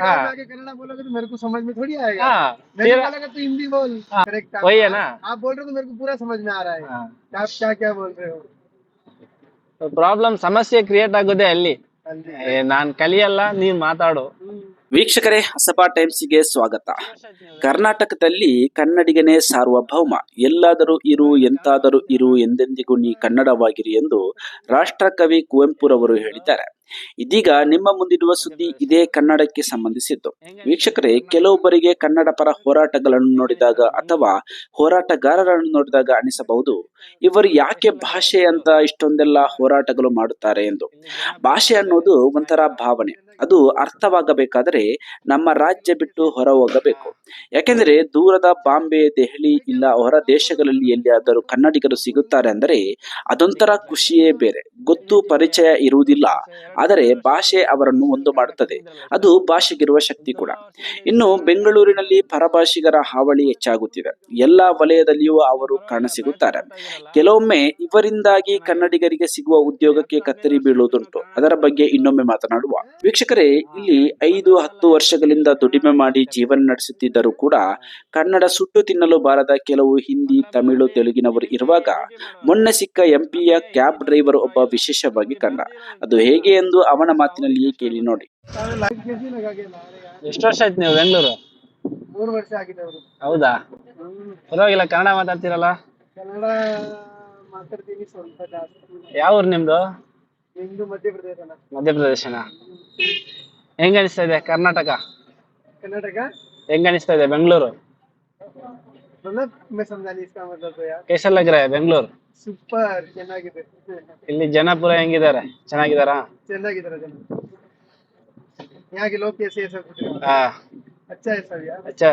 हाँ। आगे कन्नड़ा बोलोगे तो मेरे को समझ में थोड़ी आएगा हाँ मैंने फिर बोला तो हिंदी बोल हाँ, करेक्ट वही है ना आप बोल रहे हो तो मेरे को पूरा समझ में आ रहा है हाँ आप क्या क्या बोल रहे हो ಪ್ರಾಬ್ಲಮ್ ಸಮಸ್ಯೆ ಕ್ರಿಯೇಟ್ ಆಗೋದೇ ಅಲ್ಲಿ हाँ जी ಏ, ನಾನ್ ಕಲಿಯಲ್ಲ ನೀನ್ ಮಾತಾಡು ವೀಕ್ಷಕರೇ ಹಸಪಾ ಟೈಮ್ಸ್ಗೆ ಸ್ವಾಗತ. ಕರ್ನಾಟಕದಲ್ಲಿ ಕನ್ನಡಿಗನೇ ಸಾರ್ವಭೌಮ ಎಲ್ಲಾದರೂ ಇರು, ಎಂತಾದರೂ ಇರು ಎಂದೆಂದಿಗೂ ನೀ ಕನ್ನಡವಾಗಿರಿ ಎಂದು ರಾಷ್ಟ್ರಕವಿ ಕುವೆಂಪುರವರು ಹೇಳಿದ್ದಾರೆ. ಇದೀಗ ನಿಮ್ಮ ಮುಂದಿರುವ ಸುದ್ದಿ ಇದೇ ಕನ್ನಡಕ್ಕೆ ಸಂಬಂಧಿಸಿದ್ದು. ವೀಕ್ಷಕರೇ, ಕೆಲವೊಬ್ಬರಿಗೆ ಕನ್ನಡ ಪರ ಹೋರಾಟಗಳನ್ನು ನೋಡಿದಾಗ ಅಥವಾ ಹೋರಾಟಗಾರರನ್ನು ನೋಡಿದಾಗ ಅನಿಸಬಹುದು. ಇವರು ಯಾಕೆ ಭಾಷೆ ಅಂತ ಇಷ್ಟೊಂದೆಲ್ಲ ಹೋರಾಟಗಳು ಮಾಡುತ್ತಾರೆ ಎಂದು. ಭಾಷೆ ಅನ್ನೋದು ಒಂಥರ ಭಾವನೆ. ಅದು ಅರ್ಥವಾಗಬೇಕಾದರೆ ನಮ್ಮ ರಾಜ್ಯ ಬಿಟ್ಟು ಹೊರ ಹೋಗಬೇಕು ಯಾಕೆಂದರೆ ದೂರದ ಬಾಂಬೆ, ದೆಹಲಿ ಇಲ್ಲ ಹೊರ ದೇಶಗಳಲ್ಲಿ ಎಲ್ಲಿಯಾದರೂ ಕನ್ನಡಿಗರು ಸಿಗುತ್ತಾರೆ ಅಂದರೆ ಅದೊಂಥರ ಖುಷಿಯೇ ಬೇರೆ. ಗೊತ್ತು, ಪರಿಚಯ ಇರುವುದಿಲ್ಲ. ಆದರೆ ಭಾಷೆ ಅವರನ್ನು ಒಂದು ಮಾಡುತ್ತದೆ. ಅದು ಭಾಷೆಗಿರುವ ಶಕ್ತಿ ಕೂಡ. ಇನ್ನು ಬೆಂಗಳೂರಿನಲ್ಲಿ ಪರಭಾಷಿಗರ ಹಾವಳಿ ಹೆಚ್ಚಾಗುತ್ತಿದೆ. ಎಲ್ಲ ವಲಯದಲ್ಲಿಯೂ ಅವರು ಕಾಣಸಿಗುತ್ತಾರೆ. ಕೆಲವೊಮ್ಮೆ ಇವರಿಂದಾಗಿ ಕನ್ನಡಿಗರಿಗೆ ಸಿಗುವ ಉದ್ಯೋಗಕ್ಕೆ ಕತ್ತರಿ ಬೀಳುವುದುಂಟು. ಅದರ ಬಗ್ಗೆ ಇನ್ನೊಮ್ಮೆ ಮಾತನಾಡುವ. ವೀಕ್ಷಕರೇ ಇಲ್ಲಿ ಐದು ಹತ್ತು ವರ್ಷಗಳಿಂದ ದುಡಿಮೆ ಮಾಡಿ ಜೀವನ ನಡೆಸುತ್ತಿದ್ದರೂ ಕೂಡ ಕನ್ನಡ ಸುಟ್ಟು ತಿನ್ನಲು ಬಾರದ ಕೆಲವು ಹಿಂದಿ ತಮಿಳು ತೆಲುಗಿನವರು ಇರುವಾಗ ಮೊನ್ನೆ ಸಿಕ್ಕ ಎಂಪಿಯ ಕ್ಯಾಬ್ ಡ್ರೈವರ್ ಒಬ್ಬ ವಿಶೇಷವಾಗಿ ಕಂಡ. ಅದು ಹೇಗೆ ಎಂದು ಅವನ ಮಾತಿನಲ್ಲಿಯೇ ಕೇಳಿ ನೋಡಿ. ಎಷ್ಟು ವರ್ಷ ಆಯ್ತು ನೀವು ಬೆಂಗಳೂರು? ಮೂರು ವರ್ಷ ಆಗಿದೆ ಹೌದಾ? ಪರವಾಗಿಲ್ಲ ಕನ್ನಡ ಮಾತಾಡ್ತೀರಲ್ಲ? ಕನ್ನಡ ಮಾತಾಡ್ತೀನಿ ಯಾವ ಊರು ನಿಮ್ದು? ನಿಮ್ದು ಮಧ್ಯಪ್ರದೇಶನ ಮಧ್ಯಪ್ರದೇಶನ ಹೆಂಗ ಅನಿಸ್ತಾ ಇದೆ ಕರ್ನಾಟಕ ಕರ್ನಾಟಕ ಹೆಂಗ ಅನಿಸ್ತಾ ಇದೆ ಬೆಂಗಳೂರು मतलब मैं समझा नहीं इसका मतलब तो यार कैसा लग रहा है ಬೆಂಗಳೂರು ಸೂಪರ್ ಚೆನ್ನಾಗಿದೆ ಇಲ್ಲಿ ಜನ ಪೂರ ಹೆಂಗಿದ್ದಾರೆ ಚೆನ್ನಾಗಿದಾರಾ ಚೆನ್ನಾಗಿದ್ದಾರೆ ಜನ यहाँ के लोग कैसे है सब कुछ ಹಾ अच्छा है सब यार अच्छा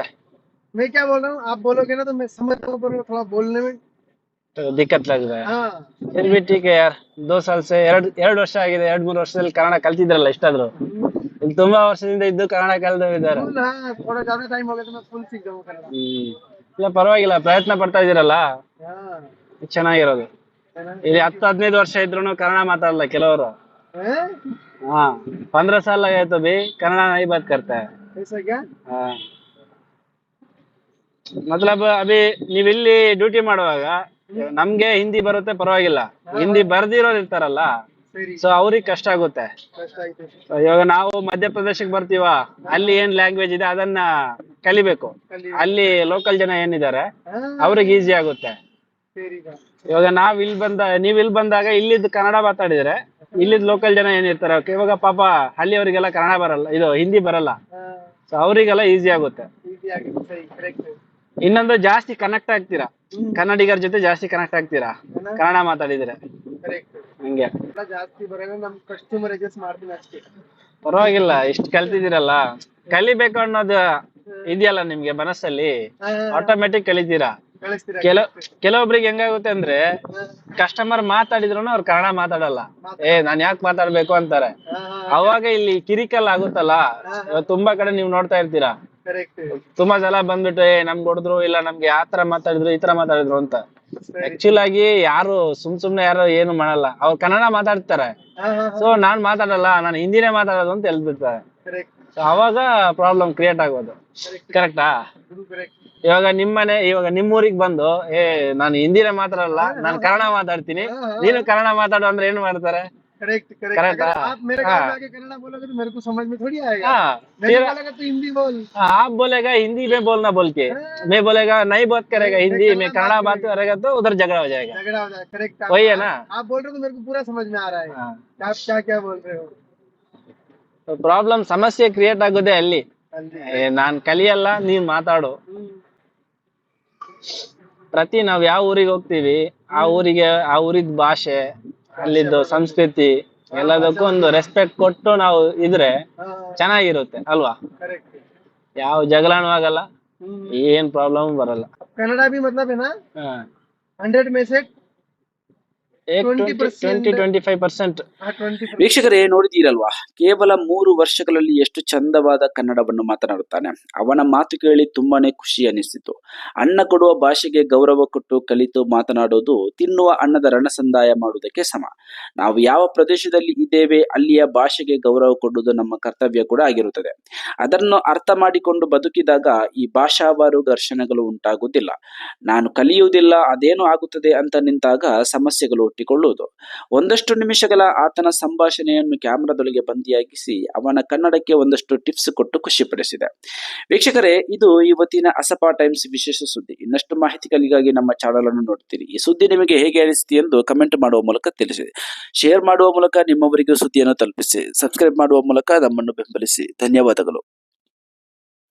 मैं क्या बोल रहा हूँ आप बोलोगे ना तो मैं समझ रहा हूँ पर थोड़ा बोलने में तो दिक्कत लग रहा है हाँ फिर भी ठीक है यार दो साल से ಎರಡ್ ಎರಡ್ ವರ್ಷ ಆಗಿದೆ ಎರಡ್ ಮೂರು ವರ್ಷದಲ್ಲಿ ಕನ್ನಡ ಕಲ್ತಿದ್ರಲ್ಲ ಇಷ್ಟಾದ್ರು ಇಲ್ಲಿ ತುಂಬಾ ವರ್ಷದಿಂದ ಇದ್ದು ಕನ್ನಡ ಕಲ್ತಿದ್ದಾರೆ फुल हाँ थोड़ा ज्यादा टाइम हो गया तो मैं फुल सीख जाऊँ कन्नड़ ಹ್ಮ್ ಇಲ್ಲ ಪರವಾಗಿಲ್ಲ ಪ್ರಯತ್ನ ಪಡ್ತಾ ಇದೀರಲ್ಲ हाँ ಚೆನ್ನಾಗಿರೋದು है ना ಇಲ್ಲಿ ಹತ್ತು ಹದಿನೈದು ವರ್ಷ ಇದ್ರು ಕನ್ನಡ ಮಾತಾಡಲ್ಲ ಕೆಲವರು हैं? हाँ पंद्रह साल लगे तो भी कन्नड़ा नहीं बात करता है ऐसा क्या हाँ ಮತ್ಲಬ್ ಅಭಿ ನೀವ್ ಇಲ್ಲಿ ಡ್ಯೂಟಿ ಮಾಡುವಾಗ ನಮ್ಗೆ ಹಿಂದಿ ಬರುತ್ತೆ ಪರವಾಗಿಲ್ಲ. ಹಿಂದಿ ಬರ್ದಿರೋರು ಇರ್ತಾರಲ್ಲ ಸೊ ಅವ್ರಿಗೆ ಕಷ್ಟ ಆಗುತ್ತೆ. ಇವಾಗ ನಾವು ಮಧ್ಯಪ್ರದೇಶಕ್ಕೆ ಬರ್ತೀವ ಅಲ್ಲಿ ಏನ್ ಲ್ಯಾಂಗ್ವೇಜ್ ಇದೆ ಅದನ್ನ ಕಲಿಬೇಕು. ಅಲ್ಲಿ ಲೋಕಲ್ ಜನ ಏನಿದ್ದಾರೆ ಅವ್ರಿಗೆ ಈಸಿ ಆಗುತ್ತೆ. ಇವಾಗ ನಾವ್ ಇಲ್ಲಿ ಬಂದ ನೀವ್ ಇಲ್ಲಿ ಬಂದಾಗ ಇಲ್ಲಿದ್ ಕನ್ನಡ ಮಾತಾಡಿದ್ರೆ ಇಲ್ಲಿದ್ ಲೋಕಲ್ ಜನ ಏನಿರ್ತಾರೆ ಇವಾಗ ಪಾಪ ಹಳ್ಳಿಯವರಿಗೆಲ್ಲ ಕನ್ನಡ ಬರಲ್ಲ ಇದು ಹಿಂದಿ ಬರಲ್ಲ. ಸೊ ಅವರಿಗೆಲ್ಲ ಈಸಿ ಆಗುತ್ತೆ. ಇನ್ನೊಂದು ಜಾಸ್ತಿ ಕನೆಕ್ಟ್ ಆಗ್ತೀರಾ? ಕನ್ನಡಿಗರ ಜೊತೆ ಜಾಸ್ತಿ ಕನೆಕ್ಟ್ ಆಗ್ತೀರಾ? ಕನ್ನಡ ಮಾತಾಡಿದ್ರೆ. ಹಂಗೆ. ಜಾಸ್ತಿ ನಮ್ ಕಸ್ಟಮರ್ ಅಡ್ಜಸ್ಟ್ ಮಾಡ್ತೀನಿ ಅಷ್ಟೇ. ಪರವಾಗಿಲ್ಲ ಇಷ್ಟು ಕಲ್ತಿದ್ದೀರಲ್ಲ. ಕಲಿಬೇಕು ಅನ್ನೋದು ಇದೆಯಲ್ಲ ನಿಮ್ಗೆ ಮನಸ್ಸಲ್ಲಿ? ಆಟೋಮೆಟಿಕ್ ಕಲಿತೀರಾ? ಕೆಲ ಕೆಲವೊಬ್ರಿಗೆ ಹೆಂಗಾಗುತ್ತೆ ಅಂದ್ರೆ ಕಸ್ಟಮರ್ ಮಾತಾಡಿದ್ರು ಅವ್ರು ಕನ್ನಡ ಮಾತಾಡಲ್ಲ. ಏ ನಾನ್ ಯಾಕೆ ಮಾತಾಡ್ಬೇಕು ಅಂತಾರೆ? ಅವಾಗ ಇಲ್ಲಿ ಕಿರಿಕಲ್ ಆಗುತ್ತಲ್ಲ? ತುಂಬಾ ಕಡೆ ನೀವು ನೋಡ್ತಾ ಇರ್ತೀರಾ? ತುಂಬಾ ಜನ ಬಂದ್ಬಿಟ್ಟು ಏ ನಮ್ಗೆ ಹೊಡೆದ್ರು ಇಲ್ಲ ನಮ್ಗೆ ಯಾವ ತರ ಮಾತಾಡಿದ್ರು ಈ ತರ ಮಾತಾಡಿದ್ರು ಅಂತ. ಆಕ್ಚುಲ್ ಆಗಿ ಯಾರು ಸುಮ್ ಸುಮ್ನೆ ಯಾರು ಏನು ಮಾಡಲ್ಲ. ಅವ್ರು ಕನ್ನಡ ಮಾತಾಡ್ತಾರೆ. ಸೊ ನಾನ್ ಮಾತಾಡಲ್ಲ ನಾನು ಹಿಂದಿನೇ ಮಾತಾಡೋದು ಅಂತ ಹೇಳ್ಬಿಡ್ತಾರೆ. ಅವಾಗ ಪ್ರಾಬ್ಲಮ್ ಕ್ರಿಯೇಟ್ ಆಗೋದು. ಕರೆಕ್ಟ್ ಇವಾಗ ನಿಮ್ಮನೆ ಇವಾಗ ನಿಮ್ಮೂರಿಗೆ ಬಂದು ಏ ನಾನು ಹಿಂದಿನೇ ಮಾತಾಡಲ್ಲ ನಾನು ಕನ್ನಡ ಮಾತಾಡ್ತೀನಿ. ನೀನು ಕನ್ನಡ ಮಾತಾಡು ಅಂದ್ರೆ ಏನ್ ಮಾಡ್ತಾರೆ? करेक्ट करेक्ट Correct, अगर हाँ, आप मेरे हाँ। घर में आके कन्नड़ा बोलोगे तो मेरे को समझ में थोड़ी आएगा हाँ मैंने फिर बोलेगा तो हिंदी बोल हाँ, आप बोलेगा हिंदी में बोलना बोल के मैं बोलेगा नहीं बात करेगा हिंदी में कन्नड़ा बात करेगा तो उधर झगड़ा हो जाएगा झगड़ा हो जाए करेक्ट वही है ना आप बोल रहे हो तो मेरे को पूरा समझ में आ रहा है हाँ आप क्या क्या बोल रहे हो ಪ್ರಾಬ್ಲಮ್ ಸಮಸ್ಯೆ ಕ್ರಿಯೇಟ್ ಆಗೋದೇ ಅಲ್ಲಿ हाँ जी ಏ, ನಾನ್ ಕಲಿಯಲ್ಲ ನೀನ್ ಮಾತಾಡು हम्म, ಪ್ರತಿ ನಾವ್ ಯಾವ ಊರಿಗೆ ಹೋಗ್ತೀವಿ ಆ ಊರಿಗೆ ಆ ಊರಿದ್ ಭಾಷೆ ಅಲ್ಲಿದ್ದು ಸಂಸ್ಕೃತಿ ಎಲ್ಲದಕ್ಕೂ ಒಂದು ರೆಸ್ಪೆಕ್ಟ್ ಕೊಟ್ಟು ನಾವು ಇದ್ರೆ हाँ ಚೆನ್ನಾಗಿರುತ್ತೆ ಅಲ್ವಾ करेक्ट ಯಾವ ಜಗಳನೂ ಆಗಲ್ಲ हम्म, ಏನ್ ಪ್ರಾಬ್ಲಮ್ ಬರಲ್ಲ कन्नड़ा भी मतलब है ना ಹಾ. हंड्रेड में से ವೀಕ್ಷಕರೇ ನೋಡಿದೀರಲ್ವಾ ಕೇವಲ ಮೂರು ವರ್ಷಗಳಲ್ಲಿ ಎಷ್ಟು ಚಂದವಾದ ಕನ್ನಡವನ್ನು ಮಾತನಾಡುತ್ತಾನೆ. ಅವನ ಮಾತು ಕೇಳಿ ತುಂಬಾನೇ ಖುಷಿ ಅನಿಸಿತು ಅನ್ನ ಕೊಡುವ ಭಾಷೆಗೆ ಗೌರವ ಕೊಟ್ಟು ಕಲಿತು ಮಾತನಾಡೋದು ತಿನ್ನುವ ಅನ್ನದ ರಣಸಂದಾಯ ಮಾಡುವುದಕ್ಕೆ ಸಮ. ನಾವು ಯಾವ ಪ್ರದೇಶದಲ್ಲಿ ಇದ್ದೇವೆ ಅಲ್ಲಿಯ ಭಾಷೆಗೆ ಗೌರವ ಕೊಡುವುದು ನಮ್ಮ ಕರ್ತವ್ಯ ಕೂಡ ಆಗಿರುತ್ತದೆ. ಅದನ್ನು ಅರ್ಥ ಮಾಡಿಕೊಂಡು ಬದುಕಿದಾಗ ಈ ಭಾಷಾವಾರು ಘರ್ಷಣೆಗಳು ಉಂಟಾಗುವುದಿಲ್ಲ. ನಾನು ಕಲಿಯುವುದಿಲ್ಲ ಅದೇನು ಆಗುತ್ತದೆ ಅಂತ ನಿಂತಾಗ ಸಮಸ್ಯೆಗಳು ಹುಟ್ಟಿಕೊಳ್ಳುವುದು ಒಂದಷ್ಟು ನಿಮಿಷಗಳ ಆತನ ಸಂಭಾಷಣೆಯನ್ನು ಕ್ಯಾಮ್ರಾದೊಳಗೆ ಬಂದಿಯಾಗಿಸಿ ಅವನ ಕನ್ನಡಕ್ಕೆ ಒಂದಷ್ಟು ಟಿಪ್ಸ್ ಕೊಟ್ಟು ಖುಷಿಪಡಿಸಿದೆ. ವೀಕ್ಷಕರೇ, ಇದು ಇವತ್ತಿನ ಅಸಪಾ ಟೈಮ್ಸ್ ವಿಶೇಷ ಸುದ್ದಿ. ಇನ್ನಷ್ಟು ಮಾಹಿತಿಗಳಿಗಾಗಿ ನಮ್ಮ ಚಾನಲ್ ಅನ್ನು ನೋಡ್ತೀರಿ. ಈ ಸುದ್ದಿ ನಿಮಗೆ ಹೇಗೆ ಅನಿಸಿದೆ ಎಂದು ಕಮೆಂಟ್ ಮಾಡುವ ಮೂಲಕ ತಿಳಿಸಿ ಶೇರ್ ಮಾಡುವ ಮೂಲಕ ನಿಮ್ಮವರಿಗೂ ಸುದ್ದಿಯನ್ನು ತಲುಪಿಸಿ, ಸಬ್ಸ್ಕ್ರೈಬ್ ಮಾಡುವ ಮೂಲಕ ನಮ್ಮನ್ನು ಬೆಂಬಲಿಸಿ. ಧನ್ಯವಾದಗಳು.